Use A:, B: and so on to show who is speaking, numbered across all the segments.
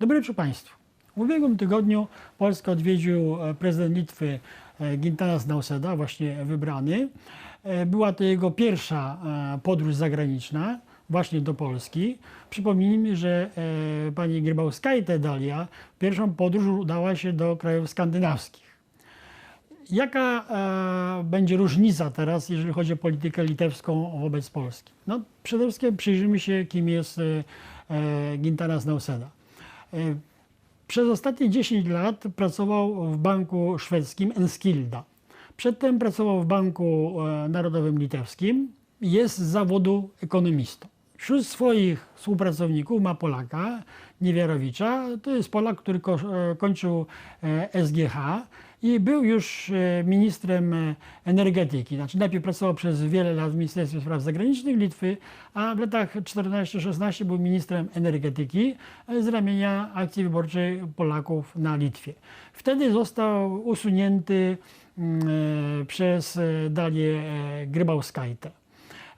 A: Dobry wieczór Państwu. W ubiegłym tygodniu Polskę odwiedził e, prezydent Litwy e, Gintanas Nauseda, właśnie wybrany. E, Była to jego pierwsza podróż zagraniczna właśnie do Polski. Przypomnijmy, że pani Grybauskaite Dalia pierwszą podróż udała się do krajów skandynawskich. Jaka będzie różnica teraz, jeżeli chodzi o politykę litewską wobec Polski? No, przede wszystkim przyjrzymy się, kim jest e, Gintanas Nauseda. E, przez ostatnie 10 lat pracował w banku szwedzkim Enskilda. Przedtem pracował w Banku e, Narodowym Litewskim. Jest z zawodu ekonomistą. Wśród swoich współpracowników ma Polaka, Niewiarowicza. To jest Polak, który e, kończył e, SGH i był już e, ministrem e, energetyki. Znaczy najpierw pracował przez wiele lat w Ministerstwie Spraw Zagranicznych Litwy, a w latach 14-16 był ministrem energetyki e, z ramienia akcji wyborczej Polaków na Litwie. Wtedy został usunięty mm, przez Dalię Grybauskaitę.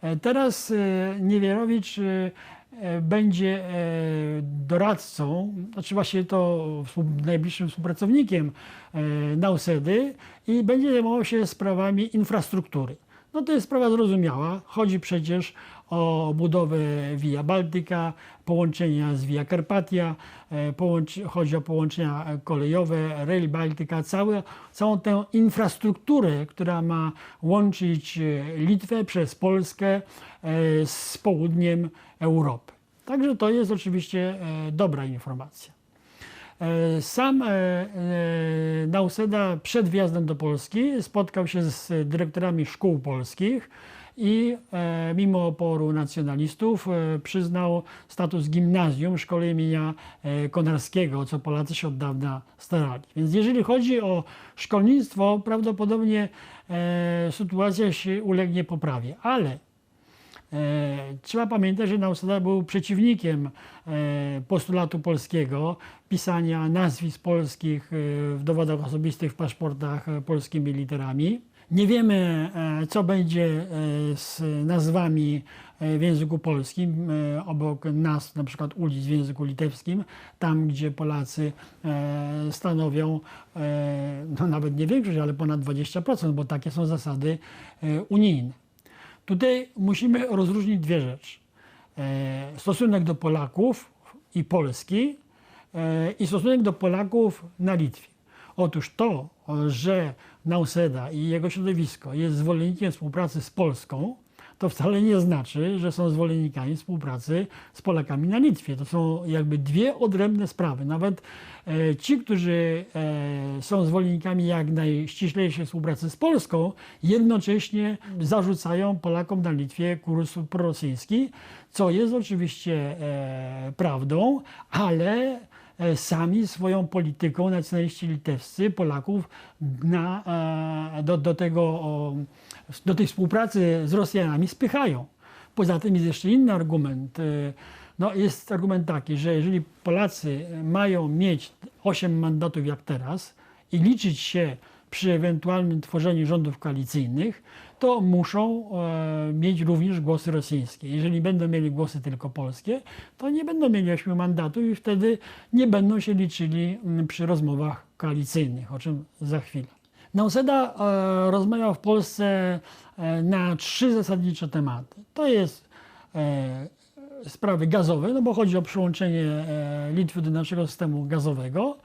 A: E, Teraz Niewierowicz będzie e, doradcą, znaczy właśnie to najbliższym współpracownikiem e, Nausedy i będzie zajmował się sprawami infrastruktury. No to jest sprawa zrozumiała. Chodzi przecież o budowę Via Baltica, połączenia z Via Carpatia, e, chodzi o połączenia kolejowe, Rail Baltica, całe, całą tę infrastrukturę, która ma łączyć e, Litwę przez Polskę e, z południem Europy. Także to jest oczywiście dobra informacja. Sam Nauseda przed wjazdem do Polski spotkał się z dyrektorami szkół polskich i e, mimo oporu nacjonalistów e, przyznał status gimnazjum szkoły imienia e, Konarskiego, co Polacy się od dawna starali. Więc jeżeli chodzi o szkolnictwo, prawdopodobnie sytuacja się ulegnie poprawie, ale Trzeba pamiętać, że Nauseda był przeciwnikiem postulatu polskiego, pisania nazwisk polskich w dowodach osobistych, w paszportach polskimi literami. Nie wiemy, e, co będzie e, z nazwami e, w języku polskim, obok nazw na przykład ulic w języku litewskim, tam gdzie Polacy stanowią no nawet nie większość, ale ponad 20%, bo takie są zasady unijne. Tutaj musimy rozróżnić dwie rzeczy. Stosunek do Polaków i Polski i stosunek do Polaków na Litwie. Otóż to, że Nauseda i jego środowisko jest zwolennikiem współpracy z Polską, to wcale nie znaczy, że są zwolennikami współpracy z Polakami na Litwie. To są jakby dwie odrębne sprawy. Nawet e, ci, którzy e, są zwolennikami jak najściślejszej współpracy z Polską, jednocześnie zarzucają Polakom na Litwie kurs prorosyjski, co jest oczywiście e, prawdą, ale sami swoją polityką nacjonaliści litewscy Polaków na, e, do, do, tego, do tej współpracy z Rosjanami spychają. Poza tym jest jeszcze inny argument. E, No, jest argument taki, że jeżeli Polacy mają mieć 8 mandatów jak teraz i liczyć się przy ewentualnym tworzeniu rządów koalicyjnych, to muszą e, mieć również głosy rosyjskie. Jeżeli będą mieli głosy tylko polskie, to nie będą mieli 8 mandatów i wtedy nie będą się liczyli przy rozmowach koalicyjnych, o czym za chwilę. Nauseda e, rozmawiał w Polsce e, na trzy zasadnicze tematy. To jest sprawy gazowe, no bo chodzi o przyłączenie Litwy do naszego systemu gazowego,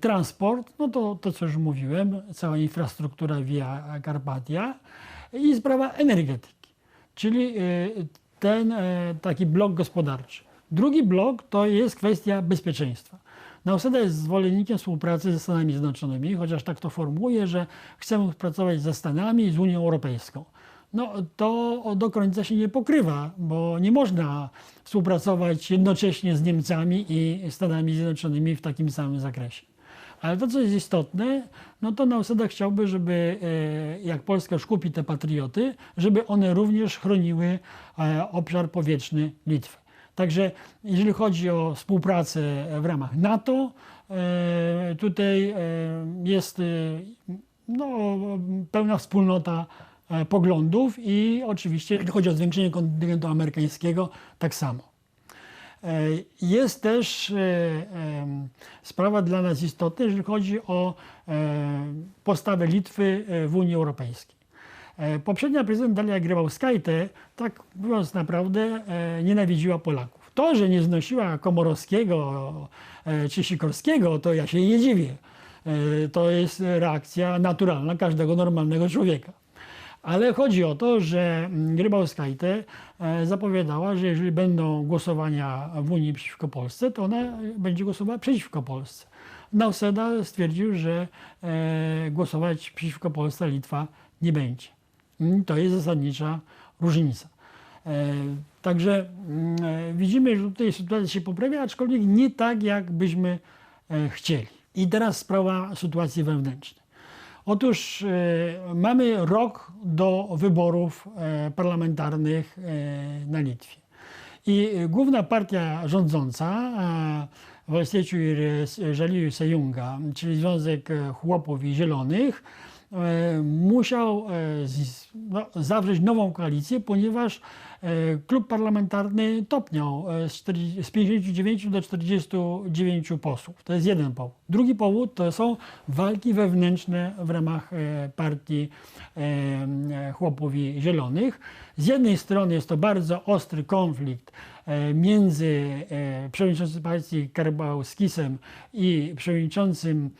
A: transport, no to to, co już mówiłem, cała infrastruktura Via Carpatia i sprawa energetyki, czyli e, ten e, taki blok gospodarczy. Drugi blok to jest kwestia bezpieczeństwa. Nauseda jest zwolennikiem współpracy ze Stanami Zjednoczonymi, chociaż tak to formułuje, że chcemy współpracować ze Stanami i z Unią Europejską. No to do końca się nie pokrywa, bo nie można współpracować jednocześnie z Niemcami i Stanami Zjednoczonymi w takim samym zakresie. Ale to, co jest istotne, no to Nauseda chciałby, żeby e, jak Polska już kupi te patrioty, żeby one również chroniły e, obszar powietrzny Litwy. Także jeżeli chodzi o współpracę w ramach NATO, e, tutaj jest no, pełna wspólnota poglądów i oczywiście, jeżeli chodzi o zwiększenie kontyngentu amerykańskiego, tak samo. E, Jest też e, sprawa dla nas istotna, jeżeli chodzi o e, postawę Litwy w Unii Europejskiej. Poprzednia prezydent Dalia Grybauskaite, tak mówiąc naprawdę, nienawidziła Polaków. To, że nie znosiła Komorowskiego czy Sikorskiego, to ja się nie dziwię. To jest reakcja naturalna każdego normalnego człowieka. Ale chodzi o to, że Grybauskaite e, zapowiadała, że jeżeli będą głosowania w Unii przeciwko Polsce, to ona będzie głosowała przeciwko Polsce. Nauseda stwierdził, że e, głosować przeciwko Polsce Litwa nie będzie. Mm, To jest zasadnicza różnica. E, Także mm, widzimy, że tutaj sytuacja się poprawia, aczkolwiek nie tak, jak byśmy chcieli. I teraz sprawa sytuacji wewnętrznej. Otóż e, mamy rok do wyborów e, parlamentarnych e, na Litwie. I główna partia rządząca, Valstiečių ir Žaliųjų Sąjunga, czyli Związek Chłopów i Zielonych, musiał no, zawrzeć nową koalicję, ponieważ klub parlamentarny topniał z 40 z 59 do 49 posłów. To jest jeden powód. Drugi powód to są walki wewnętrzne w ramach e, partii e, e, Chłopów i Zielonych. Z jednej strony jest to bardzo ostry konflikt między przewodniczącym partii Karbauskisem i przewodniczącym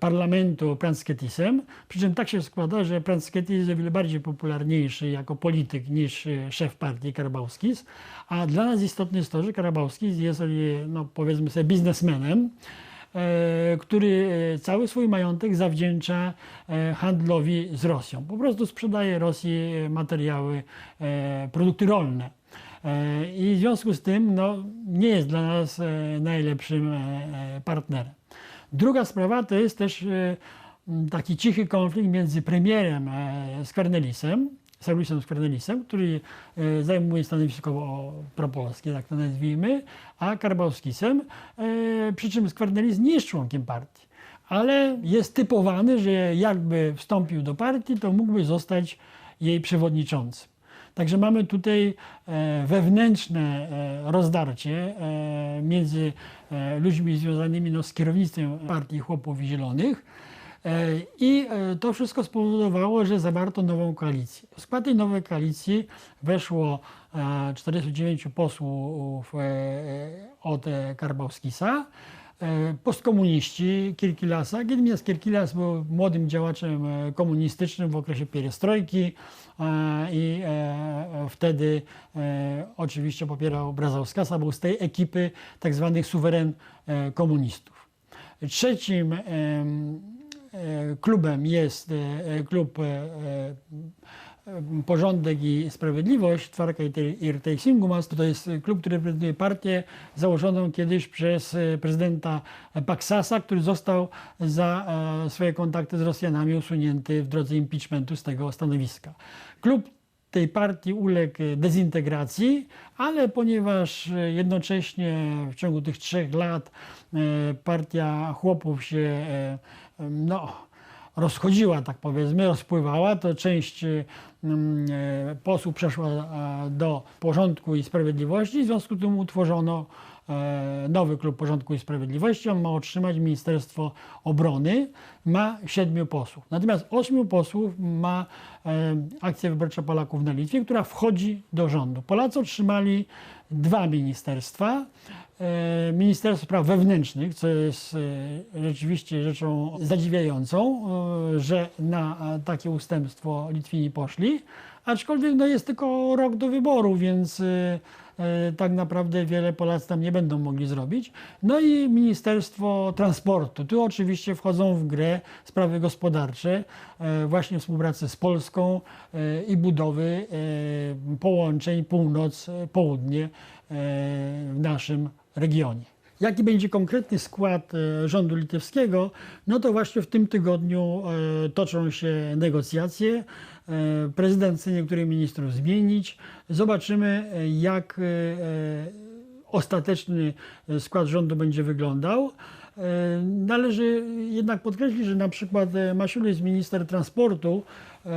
A: parlamentu Pransketisem. Przy czym tak się składa, że Pransketis jest o wiele bardziej popularniejszy jako polityk niż szef partii Karbauskis. A dla nas istotne jest to, że Karbauskis jest, no, powiedzmy sobie, biznesmenem który e, cały swój majątek zawdzięcza e, handlowi z Rosją. Po prostu sprzedaje Rosji e, materiały, e, produkty rolne. E, I w związku z tym no, nie jest dla nas e, najlepszym e, e, partnerem. Druga sprawa to jest też e, taki cichy konflikt między premierem e, Skarnelisem, Saulisem Skarnelisem, który e, zajmuje stanowisko propolskie, tak to nazwijmy, a Karbauskisem, e, przy czym Skwarnelis nie jest członkiem partii, ale jest typowany, że jakby wstąpił do partii, to mógłby zostać jej przewodniczącym. Także mamy tutaj e, wewnętrzne rozdarcie między ludźmi związanymi no, z kierownictwem Partii Chłopów i Zielonych. E, I e, to wszystko spowodowało, że zawarto nową koalicję. W skład tej nowej koalicji weszło e, 49 posłów e, e, od Karbauskisa, postkomuniści Kirkilasa. Gediminas Kirkilas był młodym działaczem komunistycznym w okresie pierestrojki i wtedy oczywiście popierał Brazauskasa, był z tej ekipy tak zwanych suweren komunistów. Trzecim klubem jest e, klub e, e, Porządek i Sprawiedliwość, Twarka ir Teisingumas. To jest klub, który reprezentuje partię założoną kiedyś przez e, prezydenta Paksasa, który został za e, swoje kontakty z Rosjanami usunięty w drodze impeachmentu z tego stanowiska. Klub tej partii uległ dezintegracji, ale ponieważ jednocześnie w ciągu tych trzech lat e, partia chłopów się e, no, rozchodziła, tak powiedzmy, rozpływała, to część e, posłów przeszła do Porządku i Sprawiedliwości, w związku z tym utworzono nowy klub Porządku i Sprawiedliwości. On ma otrzymać Ministerstwo Obrony, ma siedmiu posłów. Natomiast ośmiu posłów ma e, akcja wyborcza Polaków na Litwie, która wchodzi do rządu. Polacy otrzymali dwa ministerstwa. E, Ministerstwo Spraw Wewnętrznych, co jest e, rzeczywiście rzeczą zadziwiającą, e, że na e, takie ustępstwo Litwini poszli. Aczkolwiek no, jest tylko rok do wyboru, więc e, e, tak naprawdę wiele Polacy tam nie będą mogli zrobić. No i Ministerstwo Transportu. Tu oczywiście wchodzą w grę sprawy gospodarcze, e, właśnie współpracy z Polską e, i budowy e, połączeń północ-południe w naszym regionie. Jaki będzie konkretny skład e, rządu litewskiego? No to właśnie w tym tygodniu e, toczą się negocjacje. E, Prezydent chce niektórych ministrów zmienić. Zobaczymy, jak ostateczny skład rządu będzie wyglądał. E, Należy jednak podkreślić, że na przykład e, Masiulis, minister transportu, e,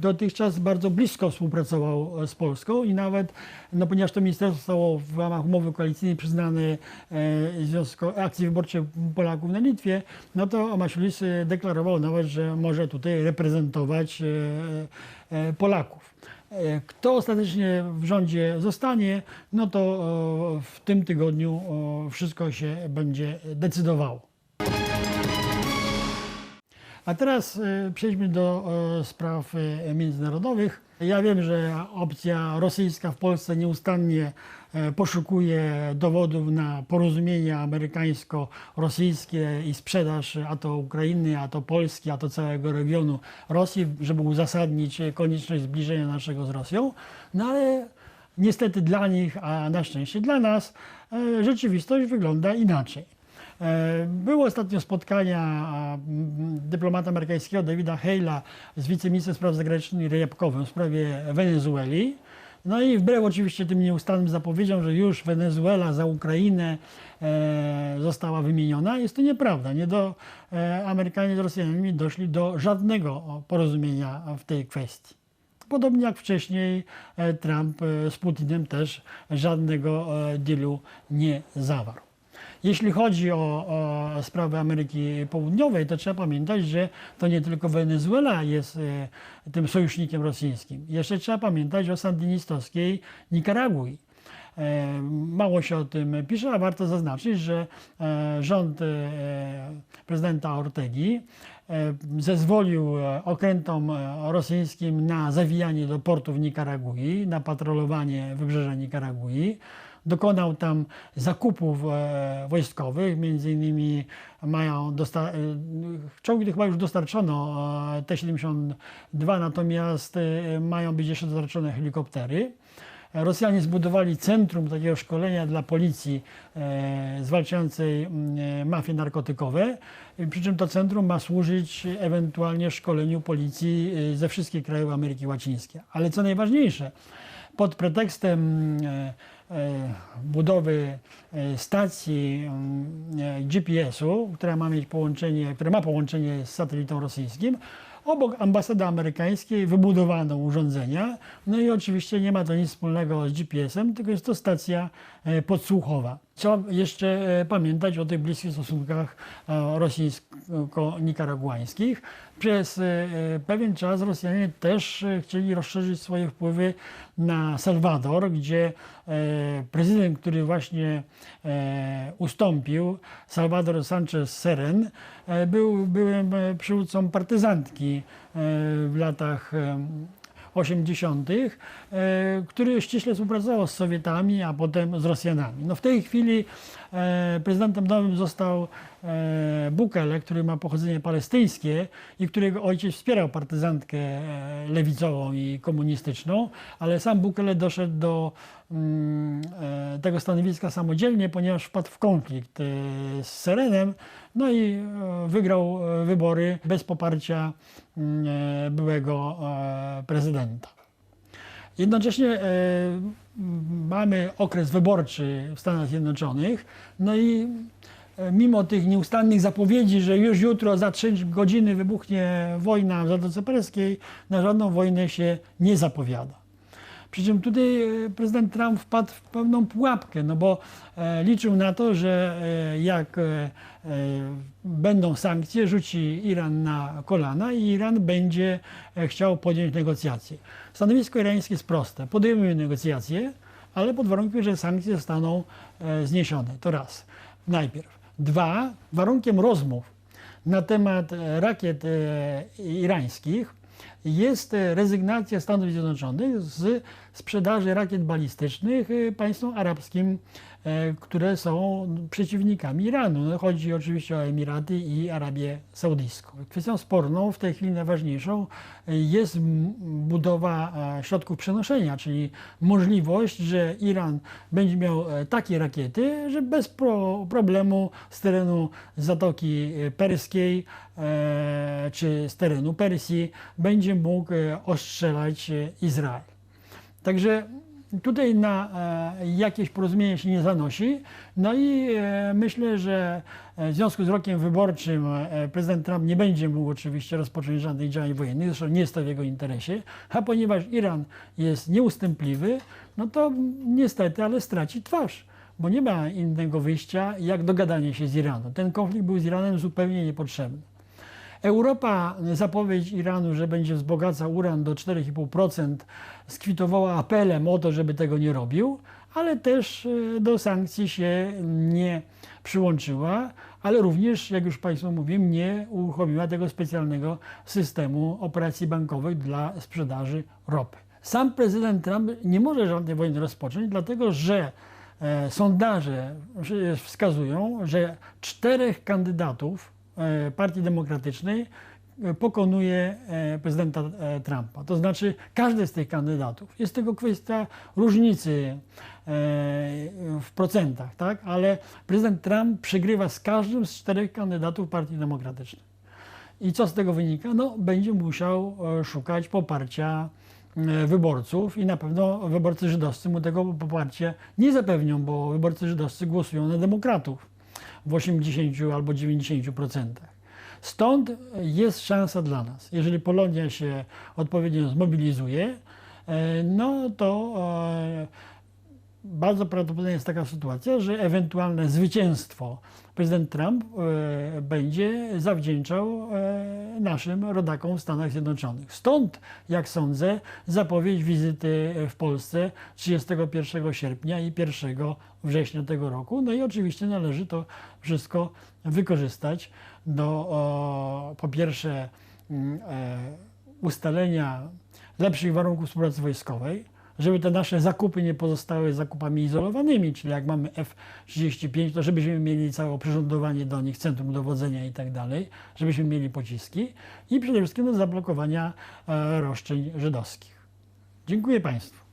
A: dotychczas bardzo blisko współpracował z Polską i nawet, no ponieważ to ministerstwo zostało w ramach umowy koalicyjnej przyznane związku akcji wyborczej Polaków na Litwie, no to Masiulis deklarował nawet, że może tutaj reprezentować Polaków. E, Kto ostatecznie w rządzie zostanie, no to e, w tym tygodniu e, wszystko się będzie decydowało. A teraz przejdźmy do spraw międzynarodowych. Ja wiem, że opcja rosyjska w Polsce nieustannie poszukuje dowodów na porozumienie amerykańsko-rosyjskie i sprzedaż a to Ukrainy, a to Polski, a to całego regionu Rosji, żeby uzasadnić e, konieczność zbliżenia naszego z Rosją. No ale niestety dla nich, a na szczęście dla nas, e, rzeczywistość wygląda inaczej. E, Było ostatnio spotkania a, m, dyplomata amerykańskiego Davida Hale'a z wiceministrem spraw zagranicznych Ryjabkowym w sprawie Wenezueli. No i wbrew oczywiście tym nieustannym zapowiedziom, że już Wenezuela za Ukrainę e, została wymieniona, jest to nieprawda. Nie do, e, Amerykanie z Rosjanami doszli do żadnego porozumienia w tej kwestii. Podobnie jak wcześniej e, Trump e, z Putinem też żadnego e, dealu nie zawarł. Jeśli chodzi o, o sprawę Ameryki Południowej, to trzeba pamiętać, że to nie tylko Wenezuela jest e, tym sojusznikiem rosyjskim. Jeszcze trzeba pamiętać o sandynistowskiej Nikaragui. E, Mało się o tym pisze, a warto zaznaczyć, że e, rząd e, prezydenta Ortegi zezwolił okrętom rosyjskim na zawijanie do portu w Nikaragui, na patrolowanie wybrzeża Nikaragui. Dokonał tam zakupów wojskowych, między innymi mają dosta- czołgi chyba już dostarczono e, T-72, natomiast mają być jeszcze dostarczone helikoptery. Rosjanie zbudowali centrum takiego szkolenia dla policji e, zwalczającej e, mafie narkotykowe. Przy czym to centrum ma służyć ewentualnie szkoleniu policji e, ze wszystkich krajów Ameryki Łacińskiej. Ale co najważniejsze, pod pretekstem budowy stacji GPS-u, która ma mieć połączenie, która ma połączenie z satelitą rosyjskim, Obok ambasady amerykańskiej wybudowano urządzenia, no i oczywiście nie ma to nic wspólnego z GPS-em, tylko jest to stacja podsłuchowa. Trzeba jeszcze e, pamiętać o tych bliskich stosunkach e, rosyjsko-nikaraguańskich. Przez e, e, pewien czas Rosjanie też e, chcieli rozszerzyć swoje wpływy na Salwador, gdzie e, prezydent, który właśnie e, ustąpił, Salvador Sanchez Seren, e, był byłym e, przywódcą partyzantki e, w latach e, 80., e, który ściśle współpracował z Sowietami, a potem z Rosjanami. No w tej chwili prezydentem nowym został e, Bukele, który ma pochodzenie palestyńskie i którego ojciec wspierał partyzantkę e, lewicową i komunistyczną, ale sam Bukele doszedł do mm, e, tego stanowiska samodzielnie, ponieważ wpadł w konflikt e, z Serenem, no i e, wygrał e, wybory bez poparcia mm, e, byłego e, prezydenta. Jednocześnie e, mamy okres wyborczy w Stanach Zjednoczonych, no i e, mimo tych nieustannych zapowiedzi, że już jutro za 3 godziny wybuchnie wojna w Zatoce Perskiej, na żadną wojnę się nie zapowiada. Przy czym tutaj e, prezydent Trump wpadł w pewną pułapkę, no bo e, liczył na to, że e, jak będą sankcje, rzuci Iran na kolana i Iran będzie chciał podjąć negocjacje. Stanowisko irańskie jest proste. Podejmujemy negocjacje, ale pod warunkiem, że sankcje zostaną zniesione. To raz. Najpierw. Dwa, warunkiem rozmów na temat rakiet irańskich jest e, rezygnacja Stanów Zjednoczonych z sprzedaży rakiet balistycznych e, państwom arabskim, e, które są przeciwnikami Iranu. No, Chodzi oczywiście o Emiraty i Arabię Saudyjską. Kwestią sporną, w tej chwili najważniejszą, jest budowa środków przenoszenia, czyli możliwość, że Iran będzie miał takie rakiety, że bez pro, problemu z terenu Zatoki Perskiej czy z terenu Persji będzie mógł e, ostrzelać e, Izrael. Także Tutaj na e, jakieś porozumienie się nie zanosi. No i myślę, że w związku z rokiem wyborczym prezydent Trump nie będzie mógł oczywiście rozpocząć żadnych działań wojennych, zresztą nie jest to w jego interesie, a ponieważ Iran jest nieustępliwy, no to niestety, ale straci twarz, bo nie ma innego wyjścia jak dogadanie się z Iranem. Ten konflikt był z Iranem zupełnie niepotrzebny. Europa zapowiedź Iranu, że będzie wzbogacał uran do 4,5% skwitowała apelem o to, żeby tego nie robił, ale też e, do sankcji się nie przyłączyła, ale również, jak już Państwu mówiłem, nie uruchomiła tego specjalnego systemu operacji bankowych dla sprzedaży ropy. Sam prezydent Trump nie może żadnej wojny rozpocząć, dlatego że e, sondaże wskazują, że czterech kandydatów Partii Demokratycznej e, pokonuje e, prezydenta e, Trumpa. To znaczy każdy z tych kandydatów. Jest tylko kwestia różnicy e, w procentach, tak? ale prezydent Trump przegrywa z każdym z czterech kandydatów Partii Demokratycznej. I co z tego wynika? No, będzie musiał e, szukać poparcia e, wyborców i na pewno wyborcy żydowscy mu tego poparcia nie zapewnią, bo wyborcy żydowscy głosują na demokratów w 80 albo 90%. Stąd jest szansa dla nas. Jeżeli Polonia się odpowiednio zmobilizuje, e, no to e, bardzo prawdopodobna jest taka sytuacja, że ewentualne zwycięstwo prezydent Trump e, będzie zawdzięczał e, naszym rodakom w Stanach Zjednoczonych. Stąd, jak sądzę, zapowiedź wizyty w Polsce 31 sierpnia i 1 września tego roku. No i oczywiście należy to wszystko wykorzystać do po pierwsze mm, e, ustalenia lepszych warunków współpracy wojskowej, żeby te nasze zakupy nie pozostały zakupami izolowanymi, czyli jak mamy F-35, to żebyśmy mieli całe oprzyrządowanie do nich, centrum dowodzenia i tak dalej, żebyśmy mieli pociski i przede wszystkim do zablokowania e, roszczeń żydowskich. Dziękuję Państwu.